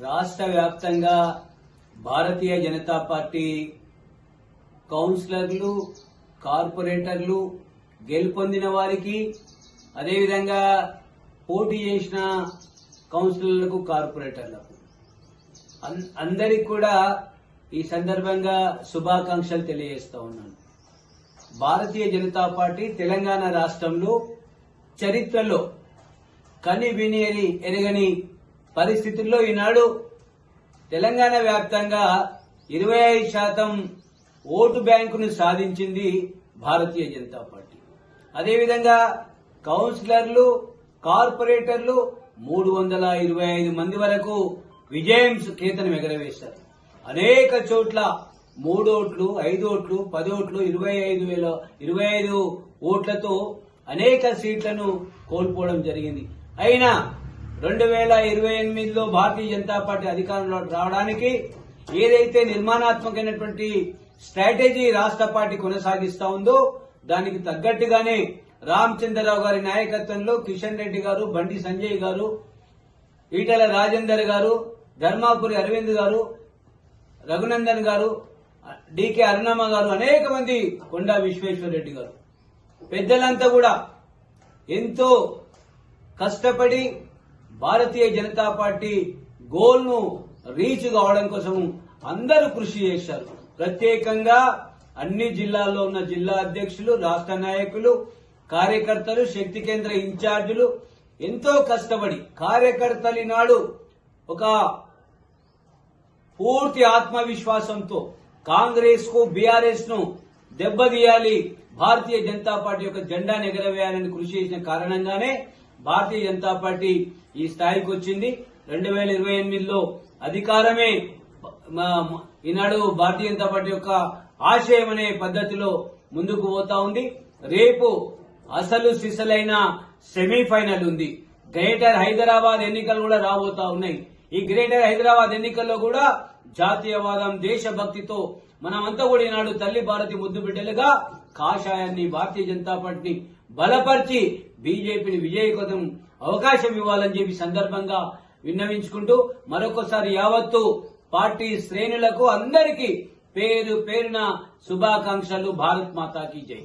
రాష్ట్ర వ్యాప్తంగా భారతీయ జనతా పార్టీ కౌన్సిలర్లు కార్పొరేటర్లు గెలుపొందిన వారికి అదేవిధంగా పోటీ చేసిన కౌన్సిలర్లకు కార్పొరేటర్లకు. అన్- అందరికి కూడా ఈ సందర్భంగా శుభాకాంక్షలు తెలియజేస్తా ఉన్నాను. భారతీయ జనతా పార్టీ తెలంగాణ రాష్ట్రంలో చరిత్రలో కని విని ఎరగని పరిస్థితుల్లో ఈనాడు తెలంగాణ వ్యాప్తంగా ఇరవై ఐదు శాతం ఓటు బ్యాంకును సాధించింది భారతీయ జనతా పార్టీ. అదేవిధంగా కౌన్సిలర్లు కార్పొరేటర్లు మూడు వందల ఇరవై ఐదు మంది వరకు విజయం కేతనం ఎగరవేశారు. అనేక చోట్ల మూడు ఓట్లు ఐదు ఓట్లు పది ఓట్లు ఇరవై ఐదు వేల ఇరవై ఐదు ఓట్లతో అనేక సీట్లను కోల్పోవడం జరిగింది. అయినా రెండు వేల ఇరవై ఎనిమిదిలో భారతీయ జనతా పార్టీ అధికారంలో రావడానికి ఏదైతే నిర్మాణాత్మకమైనటువంటి స్ట్రాటజీ రాష్ట్ర పార్టీ కొనసాగిస్తా ఉందో దానికి తగ్గట్టుగానే రామచంద్రరావు గారి నాయకత్వంలో కిషన్ రెడ్డి గారు బండి సంజయ్ గారు ఈటల రాజేందర్ గారు ధర్మాపురి అరవింద్ గారు రఘునందన్ గారు డికే అరుణమ్మ గారు అనేక మంది కొండా విశ్వేశ్వర రెడ్డి గారు. పెద్దలంతా కూడా ఎంతో కష్టపడి భారతీయ జనతా పార్టీ గోల్ను రీచ్ కావడం కోసం అందరూ కృషి చేశారు. ప్రత్యేకంగా అన్ని జిల్లాల్లో ఉన్న జిల్లా అధ్యక్షులు రాష్ట్ర నాయకులు కార్యకర్తలు శక్తి కేంద్ర ఇన్ఛార్జీలు ఎంతో కష్టపడి కార్యకర్తలు నాడు ఒక పూర్తి ఆత్మవిశ్వాసంతో కాంగ్రెస్కు బీఆర్ఎస్ను దెబ్బతీయాలి భారతీయ జనతా పార్టీ యొక్క జెండాను ఎగరవేయాలని కృషి చేసిన కారణంగానే భారతీయ జనతా పార్టీ ఈ స్థాయికి వచ్చింది. రెండు వేల ఇరవై ఎనిమిదిలో అధికారమే ఈనాడు భారతీయ జనతా పార్టీ యొక్క ఆశయం అనే పద్ధతిలో ముందుకు పోతా ఉంది. రేపు అసలు సిసలైన సెమీఫైనల్ ఉంది. గ్రేటర్ హైదరాబాద్ ఎన్నికలు కూడా రాబోతా ఉన్నాయి. ఈ గ్రేటర్ హైదరాబాద్ ఎన్నికల్లో కూడా జాతీయవాదం దేశభక్తితో మనమంతా కూడా ఈనాడు తల్లి భారతి ముద్దు బిడ్డలుగా కాషాయాన్ని భారతీయ జనతా పార్టీని బలపరిచి బీజేపీని విజయకొతం అవకాశం ఇవ్వాలని చెప్పి సందర్భంగా విన్నవించుకుంటూ మరొకసారి యావత్తు పార్టీ శ్రేణులకు అందరికీ పేరు పేరున శుభాకాంక్షలు. భారత్ మాతాకి జై.